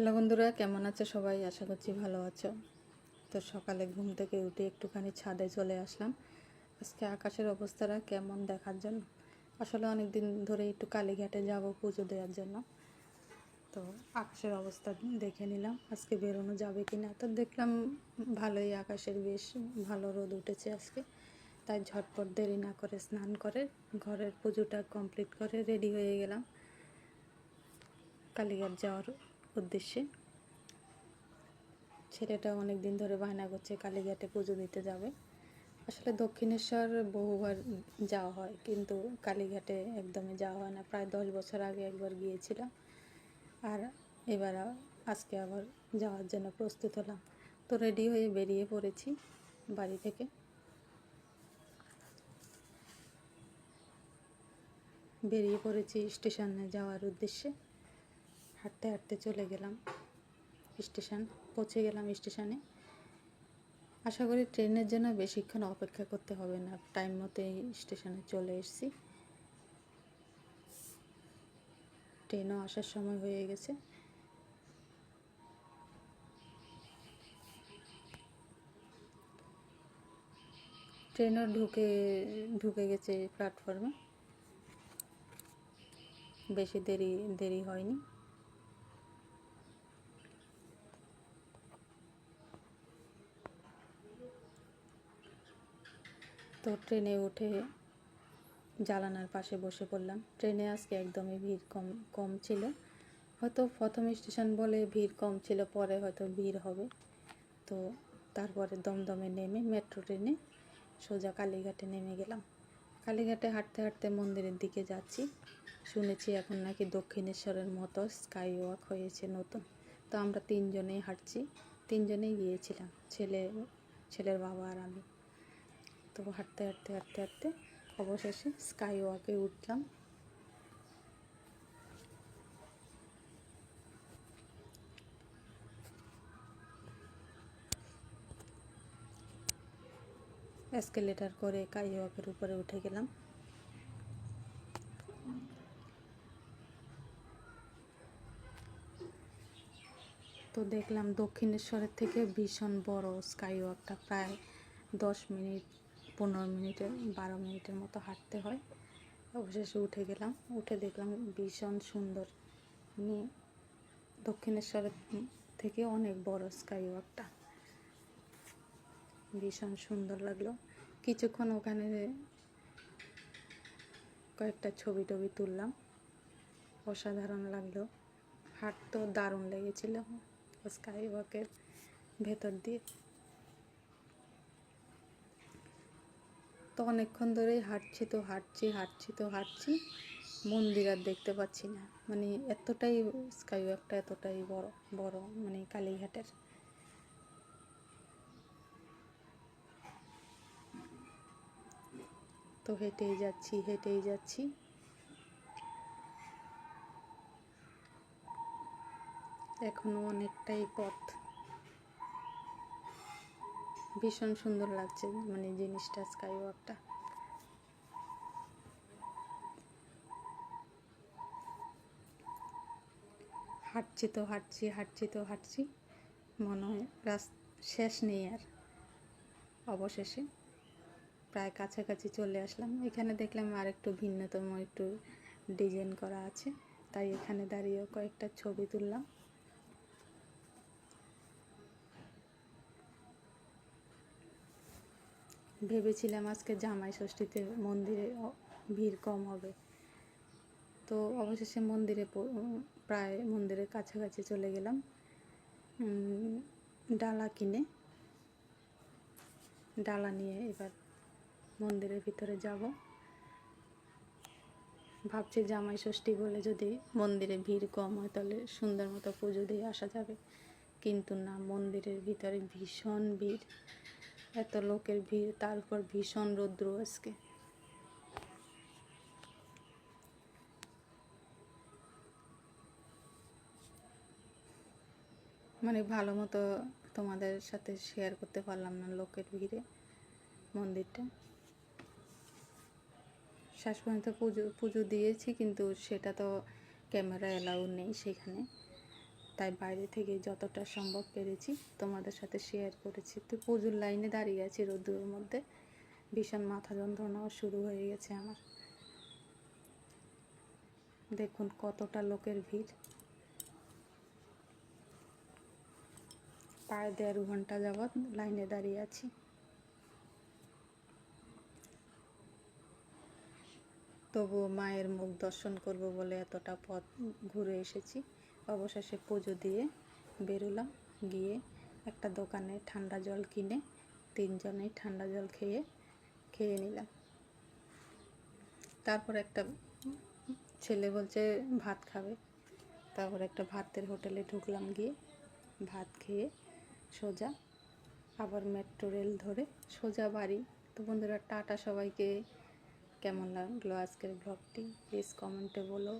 Hello বন্ধুরা, কেমন আছো সবাই? আশা করছি ভালো আছো। তো সকালে ঘুম থেকে উঠে একটুখানি ছাদে চলে আসলাম। আজকে আকাশের অবস্থাটা কেমন দেখার জন্য? আসলে অনেক দিন ধরে একটু কালীঘাটে যাব পুজো দেওয়ার জন্য। তো আকাশের অবস্থা দেখে নিলাম, আজকে বেরোনো যাবে কি না তো দেখলাম ভালোই আকাশের বেশ ভালো রোদ উঠেছে আজকে। তাই ঝটপট দেরি না করে স্নান করে ঘরের পুজোটা কমপ্লিট করে রেডি হয়ে গেলাম। কালীঘাট যাওয়ার উদ্দেশ্যে। ছেলেটা অনেক দিন ধরে বায়না করছে, কালীঘাটে পুজো দিতে যাবে। আসলে দক্ষিণেশ্বর বহুবার যাওয়া হয়, কিন্তু কালীঘাটে একদমই যাওয়া হয় না। প্রায় দশ বছর আগে একবার গিয়েছিলাম, আর এবার আজকে আবার যাওয়ার জন্য প্রস্তুত হলাম। তো রেডি হয়ে বেরিয়ে পড়েছি বাড়ি থেকে। বেরিয়ে পড়েছি স্টেশনে যাওয়ার উদ্দেশ্যে। হাঁটতে হাঁটতে চলে গেলাম স্টেশন, পৌঁছে গেলাম স্টেশনে। আশা করি ট্রেনের জন্য বেশিক্ষণ অপেক্ষা করতে হবে না, টাইম মতোই স্টেশনে চলে এসেছি। ট্রেনও আসার সময় হয়ে গেছে। ট্রেনও ঢুকে ঢুকে গেছে প্ল্যাটফর্মে বেশি দেরি দেরি হয়নি। তো ট্রেনে উঠে জালানার পাশে বসে পড়লাম। ট্রেনে আজকে একদমই ভিড় কম কম ছিল। হয়তো প্রথম স্টেশন বলে ভিড় কম ছিল, পরে হয়তো ভিড় হবে। তো তারপরে দমদমে নেমে মেট্রো ট্রেনে সোজা কালীঘাটে নেমে গেলাম। কালীঘাটে হাঁটতে হাঁটতে মন্দিরের দিকে যাচ্ছি। শুনেছি এখন নাকি দক্ষিণেশ্বরের মতো স্কাই ওয়াক হয়েছে নতুন। তো আমরা তিনজনেই হাঁটছি। তিনজনেই গিয়েছিলাম, ছেলে, ছেলের বাবা আর আমি। তো হাঁটতে হাঁটতে হাঁটতে হাঁটতে অবশেষে স্কাই ওয়াকে উঠলাম। এসকেলেটার করে কাই ওয়াকের উপরে উঠে গেলাম। তো দেখলাম দক্ষিণেশ্বরের থেকে ভীষণ বড় স্কাই ওয়াকটা প্রায় দশ মিনিট পনেরো মিনিটে, বারো মিনিটের মতো হাঁটতে হয়। অবশেষে উঠে গেলাম, উঠে দেখলাম ভীষণ সুন্দর। মানে দক্ষিণেশ্বরের থেকে অনেক বড় স্কাই ওয়াকটা ভীষণ সুন্দর লাগল। কিছুক্ষণ ওখানে কয়েকটা ছবি টবি তুললাম। অসাধারণ লাগল। হাঁটতেও দারুণ লেগেছিল স্কাই ওয়াকের ভেতর দিয়ে। তো অনেকক্ষণ ধরেই হাঁটছি তো হাঁটছি হাঁটছি তো হাঁটছি। মন্দির আর দেখতে পাচ্ছি না। মানে এতটাই স্কাই ওয়াকটা এতটাই বড় বড় মানে কালীঘাটের। তো হেঁটেই যাচ্ছি হেঁটেই যাচ্ছি। এখনও অনেকটাই পথ। ভীষণ সুন্দর লাগছে মানে জিনিসটা স্কাই ওয়াকটা হাঁটছি তো হাঁটছি হাঁটছি তো হাঁটছি। মনে হয় রাস, শেষ নেই আর। অবশেষে প্রায় কাছাকাছি চলে আসলাম। এখানে দেখলাম আর একটু ভিন্নতম একটু ডিজাইন করা আছে। তাই এখানে দাঁড়িয়েও কয়েকটা ছবি তুললাম। ভেবেছিলাম আজকে জামাই ষষ্ঠীতে মন্দিরে ভিড় কম হবে। তো অবশেষে মন্দিরে প্রায় মন্দিরের কাছাকাছি চলে গেলাম। ডালা কিনে, ডালা নিয়ে এবার মন্দিরের ভিতরে যাব। ভাবছি জামাই ষষ্ঠী বলে যদি মন্দিরে ভিড় কম হয় তাহলে সুন্দর মতো পুজো দিয়ে আসা যাবে। কিন্তু না, মন্দিরের ভিতরে ভীষণ ভিড়। এত লোকের ভিড়, তার উপর ভীষণ রৌদ্র আজকে। মানে ভালো মতো তোমাদের সাথে শেয়ার করতে পারলাম না লোকের ভিড়ে, মন্দিরটা। শেষ পর্যন্ত পুজো পুজো দিয়েছি, কিন্তু সেটা তো ক্যামেরা অ্যালাউ নেই সেখানে। তাই বাইরে থেকে যতটা সম্ভব পেরেছি তোমাদের সাথে শেয়ার করেছি। তো পুজোর লাইনে দাঁড়িয়ে আছি রোদ্দুরের মধ্যে। ভীষণ মাথা যন্ত্রণাও শুরু হয়ে গেছে আমার। দেখুন কতটা লোকের ভিড়। প্রায় দেড় ঘণ্টা যাবৎ লাইনে দাঁড়িয়ে আছি। তবুও মায়ের মুখ দর্শন করব বলে এতটা পথ ঘুরে এসেছি। অবশেষে পুজো দিয়ে বেরোলাম। গিয়ে একটা দোকানে ঠান্ডা জল কিনে তিনজনেই ঠান্ডা জল খেয়ে খেয়ে নিলাম। তারপর একটা ছেলে বলছে, ভাত খাবে। তারপর একটা ভাতের হোটেলে ঢুকলাম গিয়ে। ভাত খেয়ে সোজা আবার মেট্রো রেল ধরে সোজা বাড়ি। তো বন্ধুরা, টাটা সবাইকে। কেমন লাগল আজকের ব্লগটি প্লিজ কমেন্টে বলো।